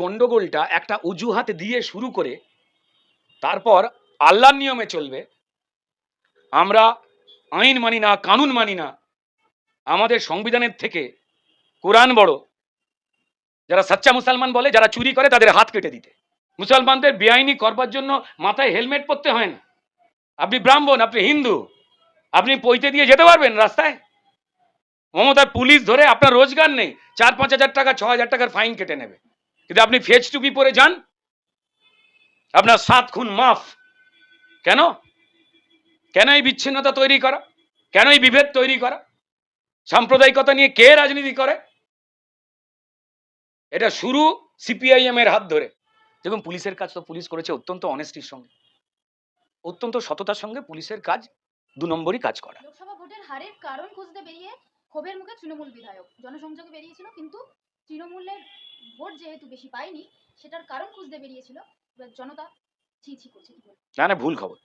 গন্ডগোলটা একটা অজুহাত দিয়ে শুরু করে তারপর আল্লাহর নিয়মে চলবে। আমরা আইন মানি না, কানুন মানি না। আমাদের সংবিধানের থেকে কোরআন বড়। যারা সাচ্চা মুসলমান বলে, যারা চুরি করে তাদের হাত কেটে দিতে। মুসলমানদের বেআইনি করবার জন্য মাথায় হেলমেট পরতে হয় না। আপনি ব্রাহ্মণ, আপনি হিন্দু, আপনি পইতে দিয়ে যেতে পারবেন রাস্তায়? মমতার পুলিশ ধরে আপনার রোজগার নেই চার পাঁচ হাজার টাকা, ছ হাজার টাকার ফাইন কেটে নেবে। কিন্তু আপনি ফেজ টুপি পরে যান, আপনার সাত খুন মাফ। কেন? কেন এই বিচ্ছিন্নতা তৈরি করা? কেন এই বিভেদ তৈরি করা? সাম্প্রদায়িকতা নিয়ে কে রাজনীতি করে? এটা শুরু সিপিআইএম এর হাত ধরে। দেখুন, পুলিশের কাজ তো পুলিশ করেছে অত্যন্ত অনেস্টির সঙ্গে। অত্যন্ত সততার সঙ্গে পুলিশের কাজ দু নম্বরই কাজ করা। লোকসভা ভোটের হারের কারণ খুঁজতে বেরিয়ে ক্ষোভের মুখে তৃণমূল বিধায়ক। জনসংযোগে বেরিয়েছিল, কিন্তু তৃণমূলের ভোট যেহেতু বেশি পায়নি সেটার কারণ খুঁজতে বেরিয়েছিল। জনতা ছি করছে না না, ভুল খবর।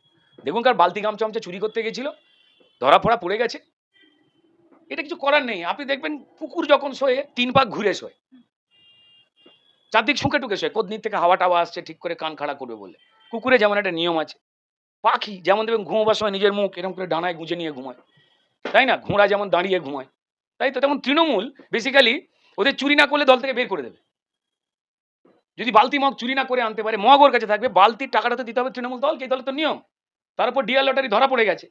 দেখুন কার বালতি গাম চামচা চুরি করতে গেছিল ধরা ফড়া পড়ে গেছে। এটা কিছু করার নেই। আপনি দেখবেন পুকুর যখন শোয়ে তিন পাক ঘুরে শোয়। চারদিক শুঁকে টুকে শোয়। কদনির থেকে হাওয়া টাওয়া আসছে, ঠিক করে কান খাড়া করবে বলে কুকুরে যেমন একটা নিয়ম আছে। পাখি যেমন দেখবেন ঘুমোবার সময় নিজের মুখ এরকম করে ডানায় গুঁজে নিয়ে ঘুমায়। তাই না? ঘোড়া যেমন দাঁড়িয়ে ঘুমায়। তাই তো? তেমন তৃণমূল বেসিক্যালি ওদের চুরি না করলে দল থেকে বের করে দেবে। যদি বালতি মগ চুরি না করে আনতে পারে, মগ ওর কাছে থাকবে, বালতির টাকাটা তো দিতে হবে তৃণমূল দলকে, এই দলের তো নিয়ম। তার উপর ডিয়ার লটারি ধরা পড়ে গেছে।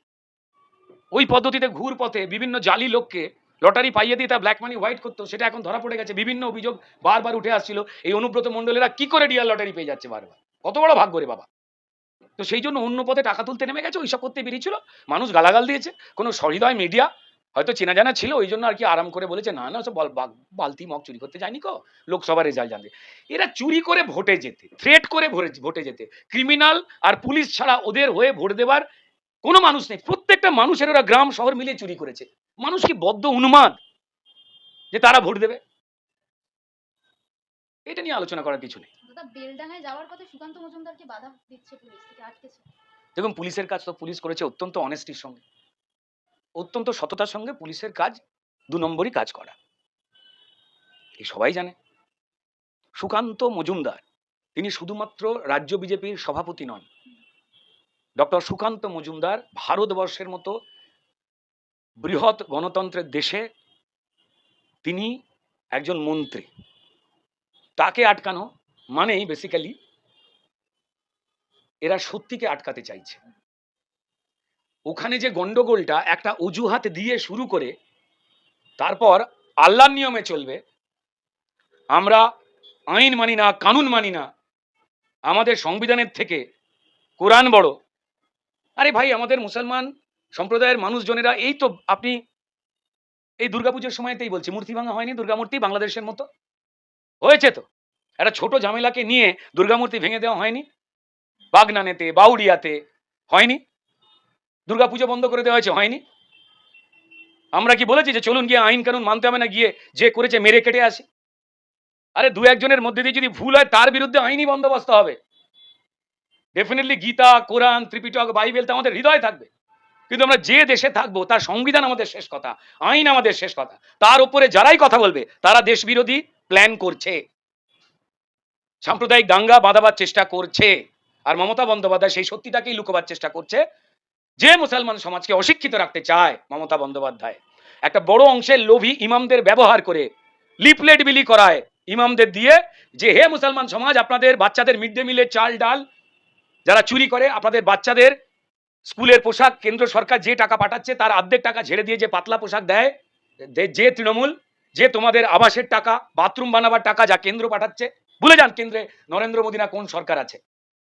ওই পদ্ধতিতে ঘুর পথে বিভিন্ন জালি লোককে লটারি পাইয়ে দিয়ে তা ব্ল্যাক মানি হোয়াইট করতো, সেটা এখন ধরা পড়ে গেছে। বিভিন্ন অভিযোগ বারবার উঠে আসছিল, এই অনুব্রত মণ্ডলেরা কি করে ডিয়ার লটারি পেয়ে যাচ্ছে বারবার? কত বড় ভাগ্য রে বাবা। তো সেই জন্য অন্য পথে টাকা তুলতে নেমে গেছে ওইসব করতে বেরিয়েছিল। মানুষ গালাগাল দিয়েছে, কোনো সহৃদয় মিডিয়া হয়তো চেনা জানা ছিল ওই জন্য আর কি আরাম করে বলেছে না না সব বল- বালতি মগ চুরি করতে যায়নি কো লোকসভার রেজাল্ট জানতে। এরা চুরি করে ভোটে যেতে থ্রেট করে ভোটে- যেতে। ক্রিমিনাল আর পুলিশ ছাড়া ওদের হয়ে ভোট দেবার কোনো মানুষ নেই। প্রত্যেকটা মানুষের ওরা গ্রাম শহর মিলিয়ে চুরি করেছে। মানুষ কি বদ্ধ উন্মাদ যে তারা ভোট দেবে? এটা নিয়ে আলোচনা করার কিছু নেই। দেখুন পুলিশের কাজ তো পুলিশ করেছে অত্যন্ত অনেস্টির সঙ্গে। অত্যন্ত সততার সঙ্গে পুলিশের কাজ দু নম্বরই কাজ করা। এই সবাই জানে। সুকান্ত মজুমদার, তিনি শুধুমাত্র রাজ্য বিজেপির সভাপতি নন। ডক্টর সুকান্ত মজুমদার ভারতবর্ষের মতো বৃহৎ গণতন্ত্রের দেশে তিনি একজন মন্ত্রী। তাকে আটকানো মানেই বেসিক্যালি এরা সত্যিকে আটকাতে চাইছে। ওখানে যে গন্ডগোলটা একটা অজুহাত দিয়ে শুরু করে, তারপর আল্লাহর নিয়মে চলবে। আমরা আইন মানি না, কানুন মানি না। আমাদের সংবিধানের থেকে কোরআন বড়। আরে ভাই, আমাদের মুসলমান সম্প্রদায়ের মানুষজনেরা, এই তো আপনি এই দুর্গাপুজোর সময়তেই বলছি, মূর্তি ভাঙা হয়নি, দুর্গামূর্তি বাংলাদেশের মতো। হয়েছে তো। একটা ছোট ঝামেলাকে নিয়ে দুর্গামূর্তি ভেঙে দেওয়া হয়নি। বাগনানেতে বাউরিয়াতে হয়নি। দুর্গাপুজো বন্ধ করে দেওয়া হয়েছে, হয়নি? আমরা কি বলেছি যে চলুন গিয়ে আইন কানুন মানতে হবে না, গিয়ে যে করেছে মেরে কেটে আসি? আরে দু একজনের মধ্যে দিয়ে যদি ভুল হয়, তার বিরুদ্ধে আইনি বন্দোবস্ত হবে। ডেফিনেটলি গীতা, কোরআন, ত্রিপিটক, বাইবেল তো আমাদের হৃদয় থাকবে। কিন্তু আমরা যে দেশে থাকব, তার সংবিধান আমাদের শেষ কথা, আইন আমাদের শেষ কথা। তার উপরে যারাই কথা বলবে, তারা দেশ বিরোধী প্ল্যান করছে। সাম্প্রদায়িক দাঙ্গা বাঁধাবার চেষ্টা করছে। আর মমতা বন্দ্যোপাধ্যায় সেই সত্যিটাকেই লুকোবার চেষ্টা করছে। যে মুসলমান সমাজকে অশিক্ষিত রাখতে চায় মমতা বন্দ্যোপাধ্যায়, একটা বড় অংশের লোভী ইমামদের ব্যবহার করে লিফলেট বিলি করায় ইমামদের দিয়ে যে, হে মুসলমান সমাজ, আপনাদের বাচ্চাদের মিড ডে মিলের চাল ডাল যারা চুরি করে, আপনাদের বাচ্চাদের স্কুলের পোশাক, কেন্দ্র সরকার যে টাকা পাঠাচ্ছে, তার অর্ধেক টাকা ঝেড়ে দিয়ে যে পাতলা পোশাক দেয় যে তৃণমূল, যে তোমাদের আবাসের টাকা, বাথরুম বানাবার টাকা যা কেন্দ্র পাঠাচ্ছে, ভুলে যান কেন্দ্রে নরেন্দ্র মোদী না কোন সরকার আছে।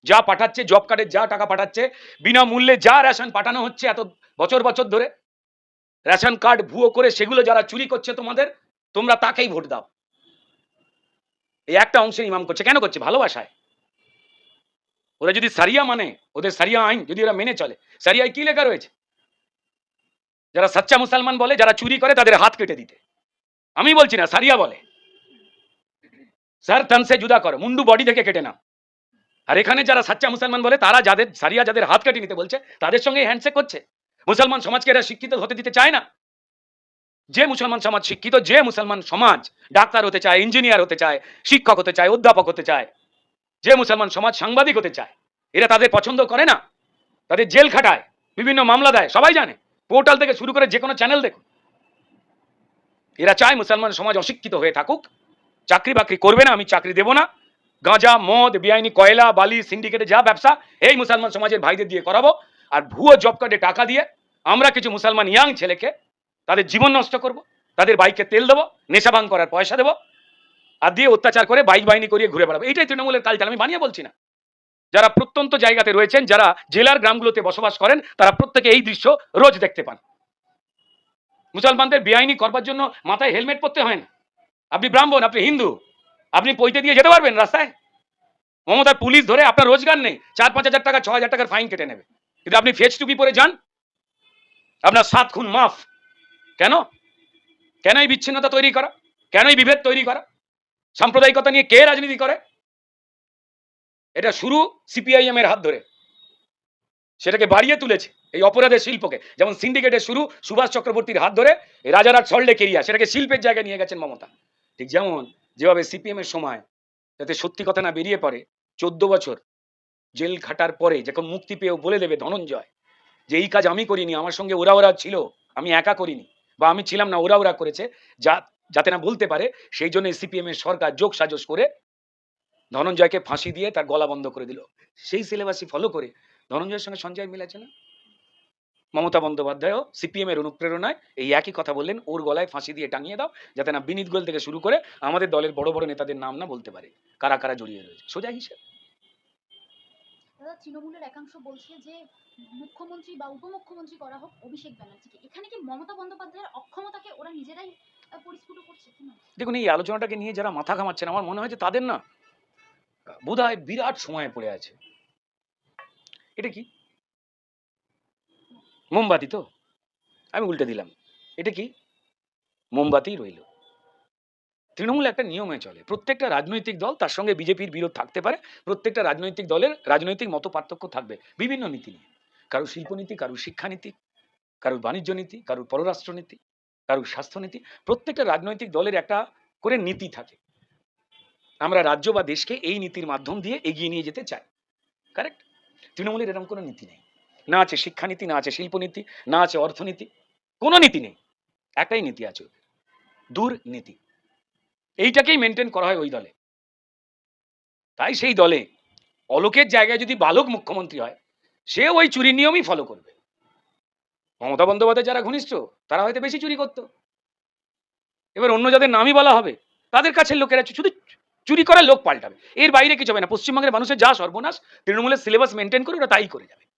যা পাঠাচ্ছে জব কার্ডের যা টাকা পাঠাচ্ছে, বিনামূল্যে যা রেশন পাঠানো হচ্ছে এত বছর বছর ধরে রেশন কার্ড ভুয়ো করে সেগুলো যারা চুরি করছে তোমাদের, তোমরা তাকেই ভোট দাও। এই একটা অংশের ইমাম করছে। কেন করছে? ভালোবাসায়। ওরা যদি সারিয়া মানে ওদের সারিয়া আইন যদি ওরা মেনে চলে, সারিয়ায় কি লেখা রয়েছে? যারা সাচ্চা মুসলমান বলে, যারা চুরি করে তাদের হাত কেটে দিতে। আমি বলছি না, সারিয়া বলে। স্যার তন সে জুদা করো, মুন্ডু বডি থেকে কেটে নাও। আর এখানে যারা সাচ্চা মুসলমান বলে, তারা যাদের, সারিয়া যাদের হাত কেটে নিতে বলছে, তাদের সঙ্গে হ্যান্ডশেক করছে। মুসলমান সমাজকে এরা শিক্ষিত হতে দিতে চায় না। যে মুসলমান সমাজ শিক্ষিত, যে মুসলমান সমাজ ডাক্তার হতে চায় ইঞ্জিনিয়ার হতে চায়, শিক্ষক হতে চায়, অধ্যাপক হতে চায়, যে মুসলমান সমাজ সাংবাদিক হতে চায়, এরা তাদের পছন্দ করে না। তাদের জেল খাটায়, বিভিন্ন মামলা দেয়, সবাই জানে। পোর্টাল থেকে শুরু করে যে কোনো চ্যানেল দেখুন। এরা চায় মুসলমান সমাজ অশিক্ষিত হয়ে থাকুক। চাকরি বাকরি করবে না, আমি চাকরি দেব না। গাঁজা, মদ, বেআইনি কয়লা, বালি সিন্ডিকেটে যা ব্যবসা, এই মুসলমান সমাজের ভাইদের দিয়ে করাবো। আর ভুয়ো জব কার্ডে টাকা দিয়ে আমরা কিছু মুসলমান ইয়াং ছেলেকে তাদের জীবন নষ্ট করব, তাদের বাইকে তেল দেবো, নেশা ভাঙ করার পয়সা দেবো, আর দিয়ে অত্যাচার করে বাইক বাহিনী করিয়ে ঘুরে বেড়াবো। এইটাই তৃণমূলের কালচার, আমি বানিয়ে বলছি না। যারা প্রত্যন্ত জায়গাতে রয়েছেন, যারা জেলার গ্রামগুলোতে বসবাস করেন, তারা প্রত্যেকে এই দৃশ্য রোজ দেখতে পান। মুসলমানদের বেআইনি করবার জন্য মাথায় হেলমেট পরতে হয় না। আপনি ব্রাহ্মণ, আপনি হিন্দু আপনি পৈতে দিয়ে যেতে পারবেন রাস্তায়? মমতার পুলিশ ধরে আপনার রোজগার নেই। চার পাঁচ হাজার টাকা, ছ হাজার টাকার ফাইন কেটে নেবে। কিন্তু আপনি ফেস টুপি পরে যান। আপনার সাত খুন মাফ। কেন? কেন এই বিচ্ছিন্নতা তৈরি করা? কেন এই বিভেদ তৈরি করা? সাম্প্রদায়িকতা নিয়ে কে রাজনীতি করে? এটা শুরু সিপিআইএম এর হাত ধরে। সেটাকে বাড়িয়ে তুলেছে এই অপরাধের শিল্পকে। যেমন সিন্ডিকেটের শুরু, সুভাষ চক্রবর্তীর হাত ধরে এই রাজারহাট সল্টে কেরিয়া, সেটাকে শিল্পের জায়গায় নিয়ে গেছেন মমতা। ঠিক যেমন যেভাবে সিপিএম এর সময় যাতে সত্যি কথা না বেরিয়ে পড়ে, চোদ্দ বছর জেল খাটার পরে যখন মুক্তি পেয়েও বলে দেবে ধনঞ্জয় যে, এই কাজ আমি করিনি, আমার সঙ্গে ওরা ওরা ছিল, আমি একা করিনি বা আমি ছিলাম না, ওরা ওরা করেছে, যা, যাতে না বলতে পারে, সেই জন্য সিপিএম এর সরকার যোগ সাজস করে ধনঞ্জয়কে ফাঁসি দিয়ে তার গলা বন্ধ করে দিল। সেই সিলেবাসই ফলো করে ধনঞ্জয়ের সঙ্গে সঞ্জয় মিলেছে না? মমতা বন্দ্যোপাধ্যায়ও সিপিএম এর অনুপ্রেরণায় এই একই কথা বললেন ওর গলায় ফাঁসি দিয়ে টাঙিয়ে দাও যাতে না বিনীত গোয়েল থেকে শুরু করে আমাদের দলের বড় বড় নেতাদের নাম না বলতে পারে কারা কারা জড়িয়ে রয়েছে সোজা হিসেব। তৃণমূলের একাংশ বলছে যে মুখ্যমন্ত্রী বা উপমুখ্যমন্ত্রী করা হোক অভিষেক ব্যানার্জিকে। এখানে কি মমতা বন্দ্যোপাধ্যায়ের অক্ষমতাকে ওরা নিজেরাই পরিস্ফুট করছে দেখুন এই আলোচনাটাকে নিয়ে যারা মাথা ঘামাচ্ছেন আমার মনে হয় যে তাদের না বোধ হয় বিরাট সময়ে পড়ে আছে। এটা কি? মোমবাতি তো? আমি উল্টে দিলাম। এটা কি? মোমবাতি রইল। তৃণমূল একটা নিয়মে চলে। প্রত্যেকটা রাজনৈতিক দল তার সঙ্গে বিজেপির বিরোধ থাকতে পারে। প্রত্যেকটা রাজনৈতিক দলের রাজনৈতিক মত পার্থক্য থাকবে বিভিন্ন নীতি নিয়ে। কারও শিল্পনীতি কারও শিক্ষানীতি, কারোর বাণিজ্য নীতি, কারোর পররাষ্ট্রনীতি কারোর স্বাস্থ্যনীতি প্রত্যেকটা রাজনৈতিক দলের একটা করে নীতি থাকে। আমরা রাজ্য বা দেশকে এই নীতির মাধ্যম দিয়ে এগিয়ে নিয়ে যেতে চাই। কারেক্ট তৃণমূলের এরকম কোনো নীতি নেই। না আছে শিক্ষানীতি, না আছে শিল্পনীতি, না আছে অর্থনীতি, কোনো নীতি নেই। একটাই নীতি আছে। দুর্নীতি। এইটাকেই মেনটেন করা হয় ওই দলে। তাই সেই দলে অলোকের জায়গায় যদি বালক মুখ্যমন্ত্রী হয়, সে ওই চুরির নিয়মই ফলো করবে। মমতা বন্দ্যোপাধ্যায় যারা ঘনিষ্ঠ, তারা হয়তো বেশি চুরি করতো। এবার অন্য যাদের নামই বলা হবে, তাদের কাছের লোকেরা শুধু চুরি করার লোক পাল্টাবে। এর বাইরে কিছু হবে না। পশ্চিমবঙ্গের মানুষের যা সর্বনাশ, তৃণমূলের সিলেবাস মেনটেন করে ওরা তাই করে যাবে।